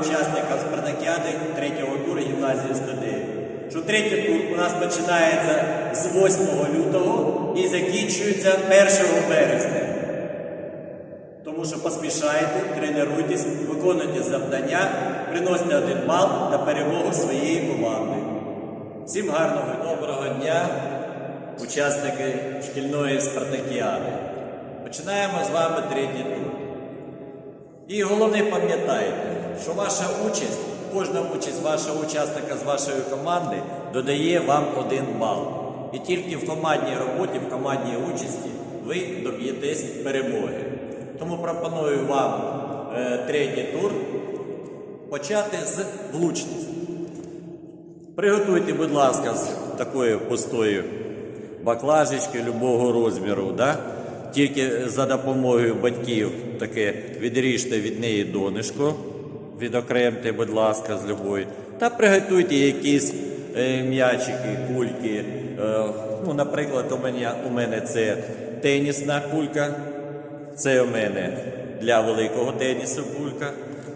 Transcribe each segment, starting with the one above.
учасникам спартакіади третього туру гімназії 109, що третій тур у нас починається з 8 лютого і закінчується 1 березня. Тому що поспішайте, тренуйтесь, виконуйте завдання, приносите один бал на перемогу своєї команди. Всім гарного доброго дня, учасники шкільної спартакіади. Починаємо з вами третій тур. І головне пам'ятайте, що ваша участь, кожна участь вашого учасника з вашої команди додає вам один бал. І тільки в командній роботі, в командній участі ви доб'єтесь перемоги. Тому пропоную вам е, третій тур почати з влучності. Приготуйте, будь ласка, з такої пустої баклажечки любого розміру. Да? Тільки за допомогою батьків таке відріжте від неї донишко, відокремте, будь ласка, з любої. Та приготуйте якісь е, м'ячики, кульки. Е, ну, наприклад, у мене, у мене це тенісна кулька, це у мене для великого тенісу кулька.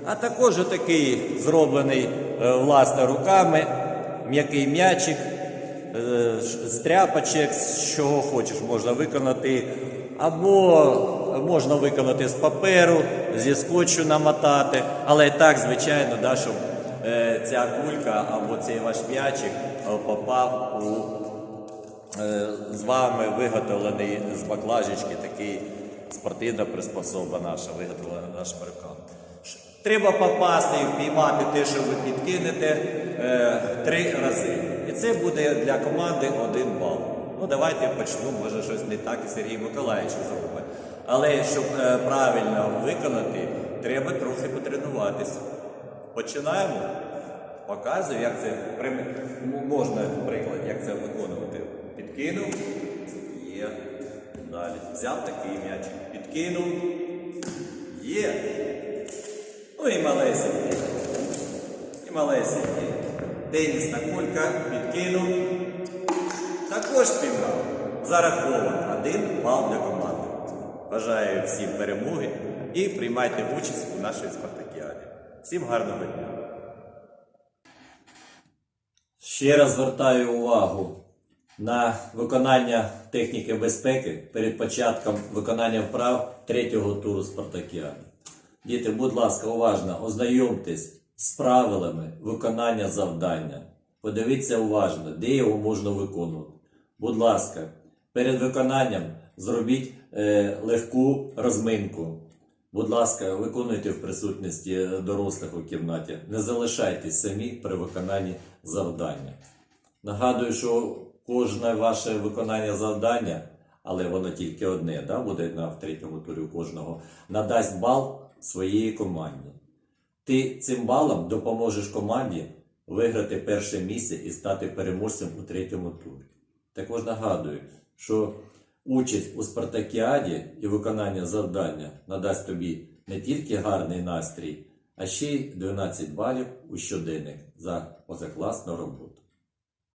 А також такий зроблений е, власне руками, м'який м'ячик, е, з тряпочок, з чого хочеш можна виконати. Або можна виконати з паперу, зі скотчу намотати, але і так, звичайно, да, щоб е, ця кулька або цей ваш м'ячик е, попав у е, з вами виготовлений з баклажечки такий спортивна приспособа наша, виготовлена нашими руками. Треба попасти і впіймати те, що ви підкинете три рази. І це буде для команди один бал. Ну давайте почну, може щось не так і Сергій Миколаївич зробить. Але щоб е, правильно виконати, треба трохи потренуватися. Починаємо. Показую, як це прим- можна приклад, як це виконувати. Підкинув. Є. Далі. Взяв такий м'ячик. Підкинув. Є. Ну і малесенький. І малесенький. Тенісна кулька. Підкинув. Також спіймав. Зараховано. Один бал для команди. Бажаю всім перемоги і приймайте участь у нашій спартакіаді. Всім гарного дня! Ще раз звертаю увагу на виконання техніки безпеки перед початком виконання вправ третього туру Спартакіади. Діти, будь ласка, уважно ознайомтесь з правилами виконання завдання. Подивіться уважно, де його можна виконувати. Будь ласка, перед виконанням зробіть е, легку розминку. Будь ласка, виконуйте в присутності дорослих у кімнаті. Не залишайтесь самі при виконанні завдання. Нагадую, що кожне ваше виконання завдання, але воно тільки одне, да, буде на в третьому турі у кожного, надасть бал своїй команді. Ти цим балом допоможеш команді виграти перше місце і стати переможцем у третьому турі. Також нагадую, що участь у спартакіаді і виконання завдання надасть тобі не тільки гарний настрій, а ще й 12 балів у щоденник за позакласну роботу.